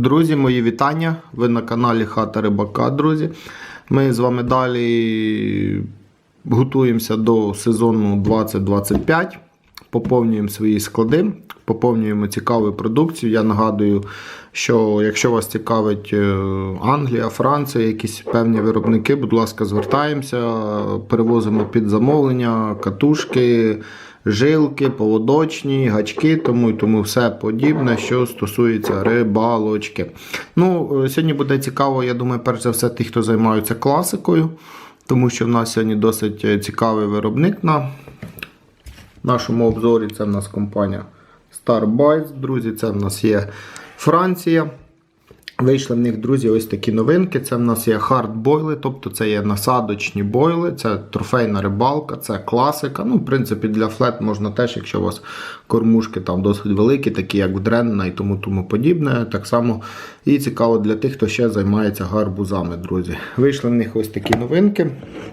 Друзі, мої вітання. Ви на каналі Хата Рибака, друзі. Ми з вами далі готуємося до сезону 2025. Поповнюємо свої склади, поповнюємо цікаву продукцію. Я нагадую, що якщо вас цікавить е, Англія, Франція, якісь певні виробники, будь ласка, звертаємося, перевозимо під замовлення, катушки, жилки, поводочні, гачки, тому і тому все подібне, що стосується рибалочки. Ну, е, Сьогодні буде цікаво, я думаю, перш за все, ті, хто займаються класикою, тому що в нас сьогодні досить е, цікавий виробник на нашому обзорі. Це в нас компанія Starbites, друзі, це в нас є Франція. Вийшли в них, друзі, ось такі новинки. Це в нас є хард-бойли, тобто це є насадочні бойли, це трофейна рибалка, це класика. Ну, в принципі, для флет можна теж, якщо у вас кормушки там досить великі, такі як в Дренна і тому тому подібне. Так само і цікаво для тих, хто ще займається гарбузами, друзі. Вийшли в них ось такі новинки.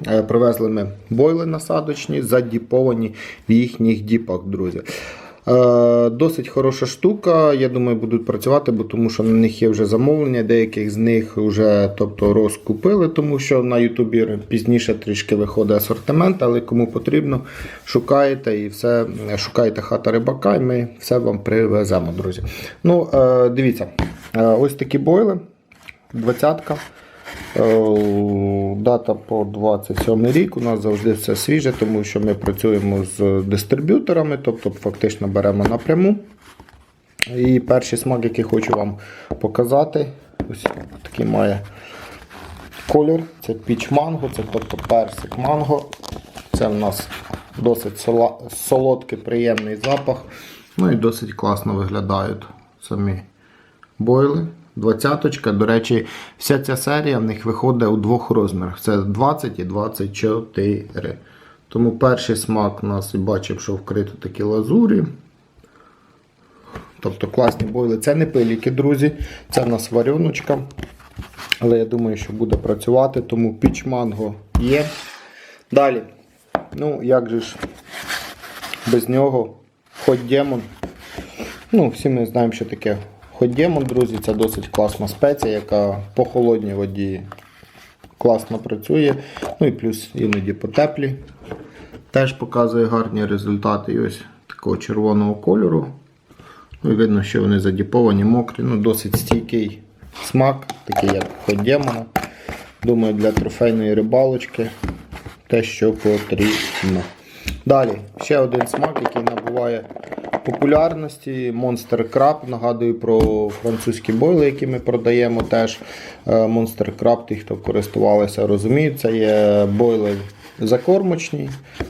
Е, Привезли ми бойли насадочні, задіповані в їхніх діпах, друзі. Е, Досить хороша штука. Я думаю, будуть працювати, бо тому що на них є вже замовлення. Деяких з них вже тобто, розкупили, тому що на Ютубі пізніше трішки виходить асортимент, але кому потрібно, шукаєте і все, шукаєте хата рибака, і ми все вам привеземо, друзі. Ну, е, дивіться, е, ось такі бойли. Двадцятка. Е, Дата по 27 рік. У нас завжди все свіже, тому що ми працюємо з дистриб'юторами, тобто фактично беремо напряму. І перший смак, який хочу вам показати, ось такий має колір. Це піч манго, це тобто персик манго. Це в нас досить солодкий, приємний запах. Ну і досить класно виглядають самі бойли. Двадцяточка. До речі, вся ця серія в них виходить у двох розмірах. Це 20 і 24. Тому перший смак у нас бачив, що вкрито такі лазурі. Тобто класні бойли. Це не пиліки, друзі. Це в нас вареночка. Але я думаю, що буде працювати, тому піч манго є. Далі. Ну, як же ж без нього Hot Demon. Ну, всі ми знаємо, що таке Demon, друзі. Це досить класна спеція, яка по холодній воді класно працює. Ну і плюс іноді по теплі. Теж показує гарні результати. І ось такого червоного кольору. Ну і видно, що вони задіповані, мокрі. Ну, досить стійкий смак, такий як Demon. Думаю, для трофейної рибалочки те, що потрібно. Далі, ще один смак, який набуває популярності. Monster Crab. Нагадую про французькі бойли, які ми продаємо теж. Е, Monster Crab, ті, хто користувалися, розуміють, це є бойли закормочні.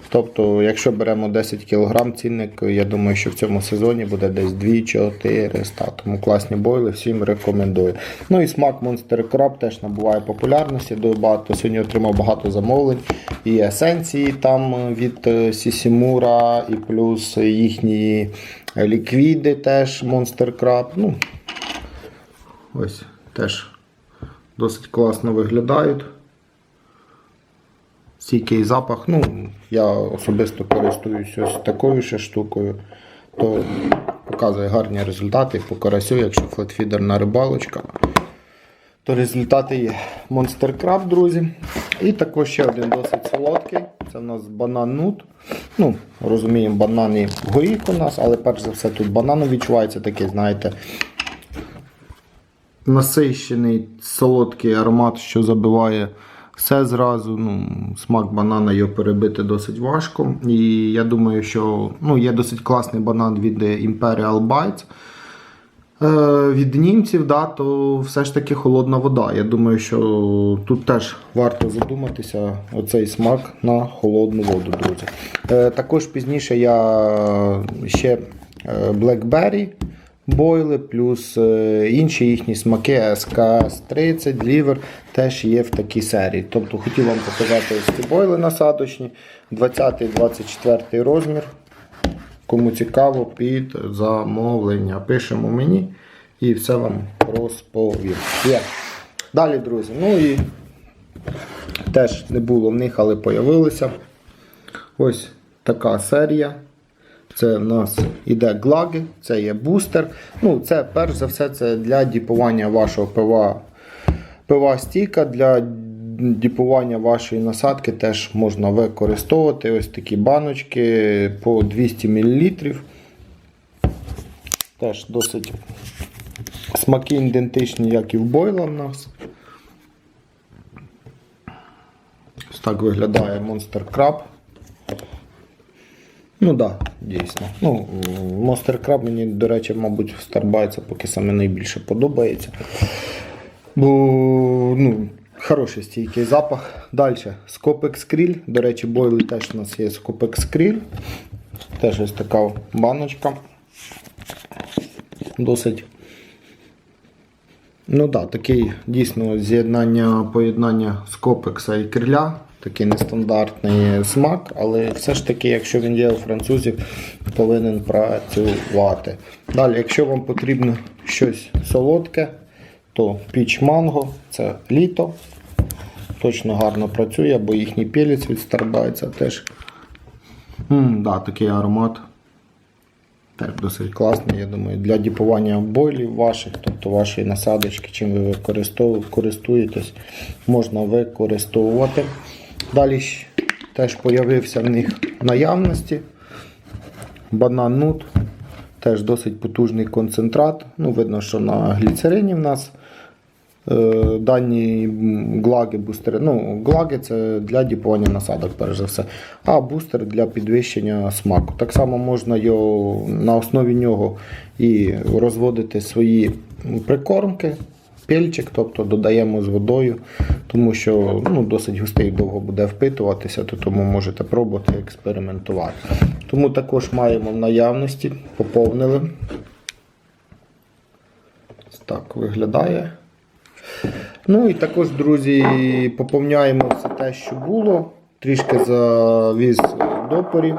Тобто, якщо беремо 10 кг цінник, я думаю, що в цьому сезоні буде десь 2-400. Тому класні бойли, всім рекомендую. Ну і смак Monster Crab теж набуває популярності. Багато сьогодні отримав багато замовлень. І есенції там від Сісімура, і плюс їхні ліквіди теж Monster Crab. Ну, ось теж досить класно виглядають. Стійкий запах. Ну, я особисто користуюся ось такою ще штукою, то показує гарні результати по карасю, якщо флетфідерна рибалочка, то результати є. Monster Crab, друзі. І також ще один досить солодкий. Це в нас банан нут. Ну, розуміємо, банан і горіх у нас, але перш за все тут банан відчувається такий, знаєте, насищений солодкий аромат, що забиває все зразу. Ну, Смак банана його перебити досить важко. І я думаю, що ну, є досить класний банан від Imperial Bites. Е, від німців, да, то все ж таки холодна вода. Я думаю, що тут теж варто задуматися оцей смак на холодну воду, друзі. Е, також пізніше я ще е, Blackberry бойли, плюс е, інші їхні смаки СКС-30, Liver теж є в такій серії. Тобто хотів вам показати ось ці бойли насадочні, 20-24 розмір. Кому цікаво, під замовлення. Пишемо мені і все вам розповім. Є. Далі, друзі. Ну і теж не було в них, але появилися. Ось така серія. Це в нас іде глаги, це є бустер. Ну, це перш за все це для діпування вашого пива. Пива стійка для діпування вашої насадки теж можна використовувати. Ось такі баночки по 200 мл. Теж досить смаки ідентичні, як і в бойла в нас. Ось так виглядає Monster Crab. Ну так, да, дійсно. Ну, Monster Crab мені, до речі, мабуть, Starbucks поки саме найбільше подобається. Бо ну, хороший стійкий запах. Далі Scopex Krill. До речі, бойли теж у нас є Scopex Krill. Теж ось така баночка. Досить. Ну так, да, такий дійсно з'єднання поєднання скопекса і криля. Такий нестандартний смак, але все ж таки, якщо він є у французів, повинен працювати. Далі, якщо вам потрібно щось солодке, то піч манго це літо. Точно гарно працює, бо їхній пілець від Starbucks теж м, да, такий аромат. Теж досить класний, я думаю, для діпування бойлів ваших, тобто вашої насадочки, чим ви користуєтесь, можна використовувати. Далі теж з'явився в них наявності. Банан нут, теж досить потужний концентрат. Ну, видно, що на гліцерині в нас е, дані глаги, бустери. Ну, глаги це для діпування насадок, перш за все. А бустер для підвищення смаку. Так само можна його на основі нього і розводити свої прикормки. Пельчик, тобто додаємо з водою, тому що ну, досить густий довго буде впитуватися, то тому можете пробувати експериментувати. Тому також маємо в наявності, поповнили. Так виглядає. Ну і також, друзі, поповняємо все те, що було. Трішки завіз допорі.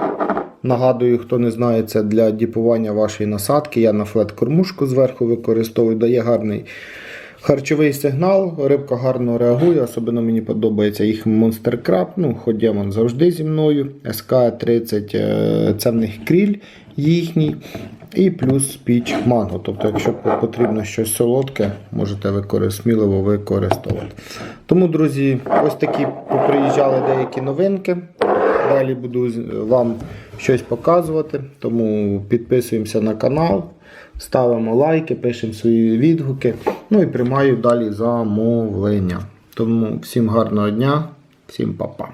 Нагадую, хто не знає, це для діпування вашої насадки. Я на флет-кормушку зверху використовую, дає гарний харчовий сигнал. Рибка гарно реагує, особливо мені подобається їх Monster Crab. Ну, хоч завжди зі мною. СК-30 е, це в них кріль їхній. І плюс піч манго. Тобто, якщо потрібно щось солодке, можете сміливо використовувати. Тому, друзі, ось такі поприїжджали деякі новинки. Далі буду вам щось показувати. Тому підписуємося на канал, ставимо лайки, пишемо свої відгуки. Ну і приймаю далі замовлення. Тому всім гарного дня, всім па-па.